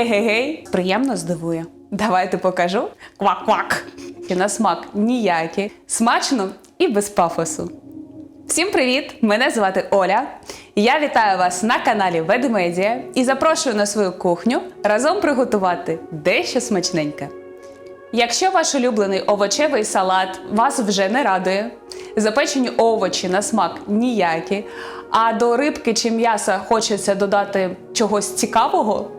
егегей приємно здивує. Давайте покажу. Квак-квак. І на смак ніякий. Смачно і без пафосу. Всім привіт! Мене звати Оля. Я вітаю вас на каналі Ведмедія і запрошую на свою кухню разом приготувати дещо смачненьке. Якщо ваш улюблений овочевий салат вас вже не радує, запечені овочі на смак ніякі, а до рибки чи м'яса хочеться додати чогось цікавого,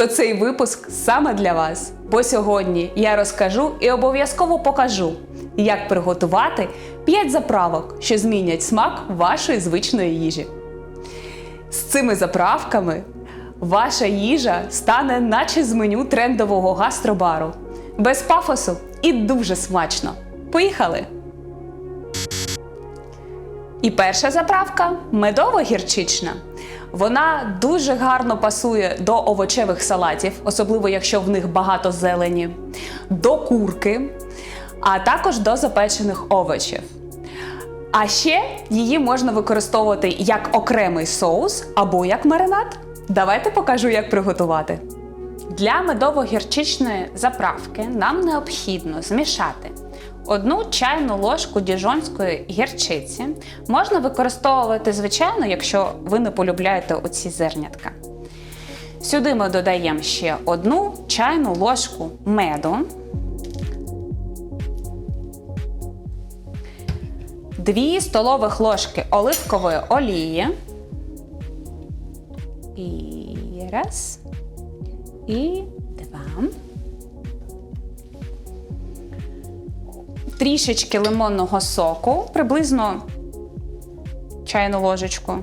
то цей випуск саме для вас. Бо сьогодні я розкажу і обов'язково покажу, як приготувати 5 заправок, що змінять смак вашої звичної їжі. З цими заправками ваша їжа стане наче з меню трендового гастробару. Без пафосу і дуже смачно. Поїхали! І перша заправка медово-гірчична. Вона дуже гарно пасує до овочевих салатів, особливо якщо в них багато зелені, до курки, а також до запечених овочів. А ще її можна використовувати як окремий соус або як маринад. Давайте покажу, як приготувати. Для медово-гірчичної заправки нам необхідно змішати одну чайну ложку діжонської гірчиці. Можна використовувати, звичайно, якщо ви не полюбляєте оці зернятка. Сюди ми додаємо ще одну чайну ложку меду, дві столових ложки оливкової олії. І раз. І два. Трішечки лимонного соку, приблизно чайну ложечку.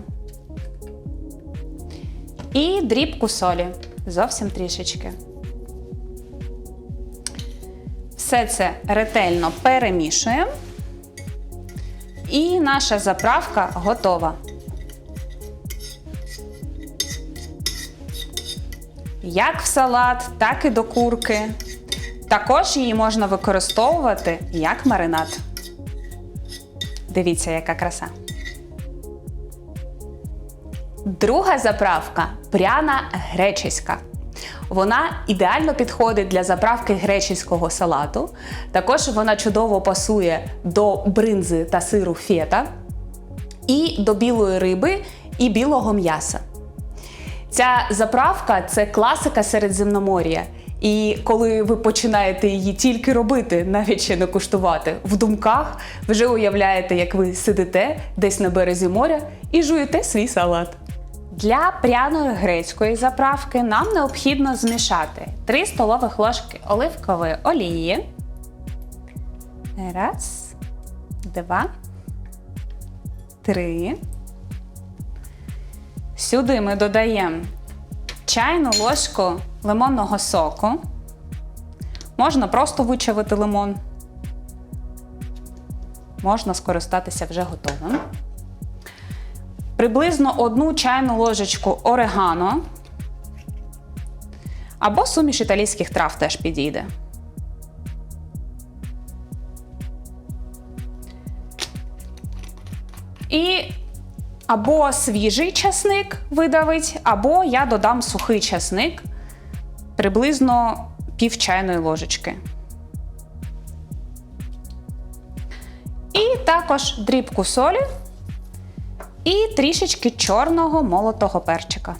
І дрібку солі. Зовсім трішечки. Все це ретельно перемішуємо. І наша заправка готова. Як в салат, так і до курки. Також її можна використовувати як маринад. Дивіться, яка краса. Друга заправка пряна гречиська. Вона ідеально підходить для заправки гречиського салату. Також вона чудово пасує до бринзи та сиру фета, і до білої риби і білого м'яса. Ця заправка це класика Середземномор'я. І коли ви починаєте її тільки робити, навіть ще не куштувати, в думках вже уявляєте, як ви сидите десь на березі моря і жуєте свій салат. Для пряної грецької заправки нам необхідно змішати 3 столових ложки оливкової олії. Раз, два, три. Сюди ми додаємо чайну ложку лимонного соку. Можна просто вичавити лимон. Можна скористатися вже готовим. Приблизно одну чайну ложечку орегано. Або суміш італійських трав теж підійде. І або свіжий часник видавить, або я додам сухий часник приблизно пів чайної ложечки. І також дрібку солі і трішечки чорного молотого перчика.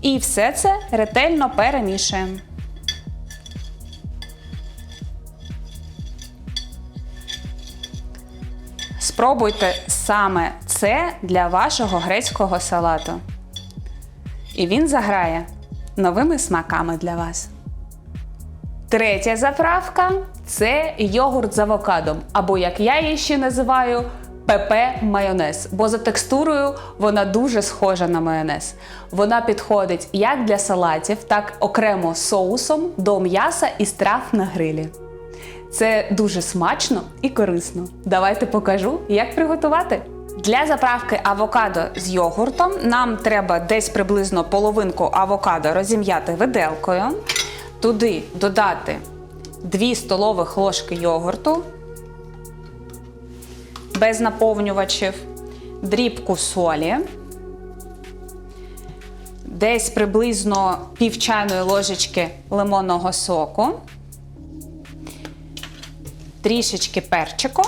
І все це ретельно перемішуємо. Спробуйте саме це для вашого грецького салату. І він заграє новими смаками для вас. Третя заправка це йогурт з авокадом, або як я її ще називаю, ПП майонез. Бо за текстурою вона дуже схожа на майонез. Вона підходить як для салатів, так окремо соусом до м'яса і страв на грилі. Це дуже смачно і корисно. Давайте покажу, як приготувати. Для заправки авокадо з йогуртом нам треба десь приблизно половинку авокадо розім'яти виделкою, туди додати 2 столових ложки йогурту без наповнювачів, дрібку солі, десь приблизно пів чайної ложечки лимонного соку, трішечки перчику.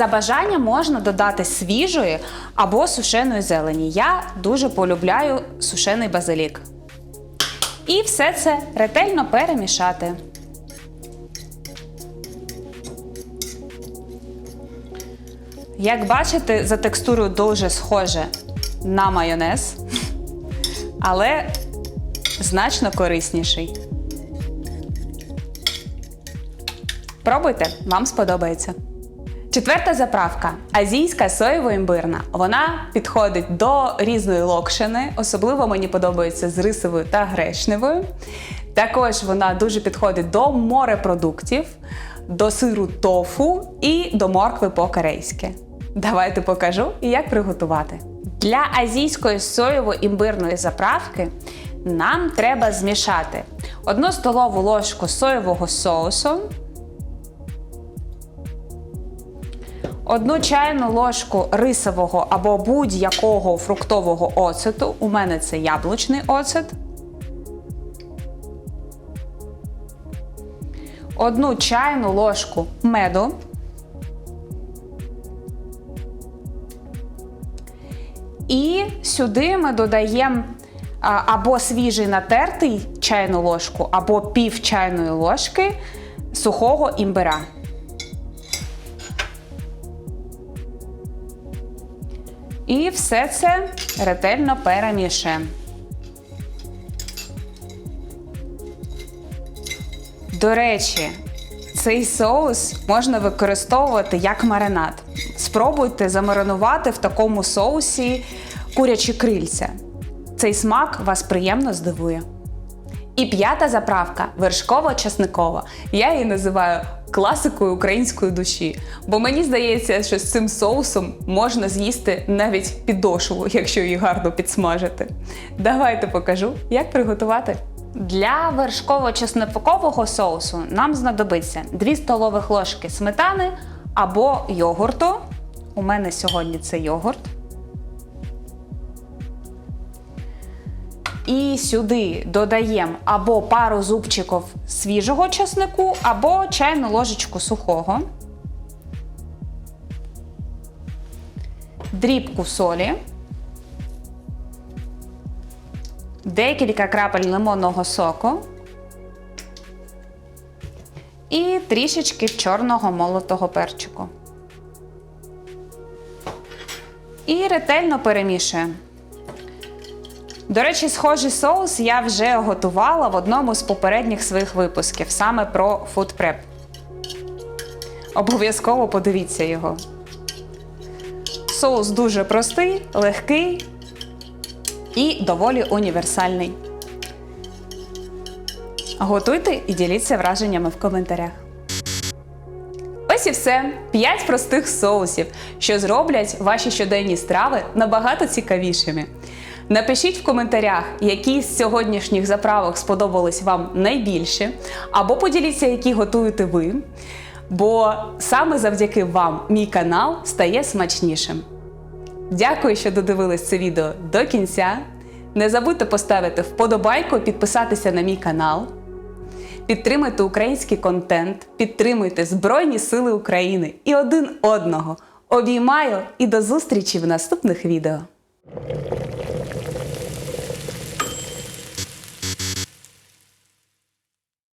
За бажанням можна додати свіжої або сушеної зелені. Я дуже полюбляю сушений базилік. І все це ретельно перемішати. Як бачите, за текстурою дуже схоже на майонез, але значно корисніший. Пробуйте, вам сподобається. Четверта заправка азійська соєво-імбирна. Вона підходить до різної локшини, особливо мені подобається з рисовою та грешневою. Також вона дуже підходить до морепродуктів, до сиру тофу і до моркви по-корейськи. Давайте покажу, як приготувати. Для азійської соєво-імбирної заправки нам треба змішати 1 столову ложку соєвого соусу, Одну чайну ложку рисового або будь-якого фруктового оцету. У мене це яблучний оцет. Одну чайну ложку меду. І сюди ми додаємо або свіжий натертий чайну ложку, або пів чайної ложки сухого імбира. І все це ретельно перемішаємо. До речі, цей соус можна використовувати як маринад. Спробуйте замаринувати в такому соусі курячі крильця. Цей смак вас приємно здивує. І п'ята заправка вершково-часникова. Я її називаю класикою української душі. Бо мені здається, що з цим соусом можна з'їсти навіть підошву, якщо її гарно підсмажити. Давайте покажу, як приготувати. Для вершково-чесникового соусу нам знадобиться 2 столових ложки сметани або йогурту. У мене сьогодні це йогурт. І сюди додаємо або пару зубчиків свіжого чеснику, або чайну ложечку сухого, дрібку солі, декілька крапель лимонного соку і трішечки чорного молотого перчику. І ретельно перемішуємо. До речі, схожий соус я вже готувала в одному з попередніх своїх випусків саме про Prep. Обов'язково подивіться його. Соус дуже простий, легкий і доволі універсальний. Готуйте і діліться враженнями в коментарях. Ось і все. 5 простих соусів, що зроблять ваші щоденні страви набагато цікавішими. Напишіть в коментарях, які з сьогоднішніх заправок сподобались вам найбільше, або поділіться, які готуєте ви. Бо саме завдяки вам мій канал стає смачнішим. Дякую, що додивились це відео до кінця. Не забудьте поставити вподобайку, підписатися на мій канал. Підтримуйте український контент, підтримуйте Збройні Сили України і один одного. Обіймаю і до зустрічі в наступних відео.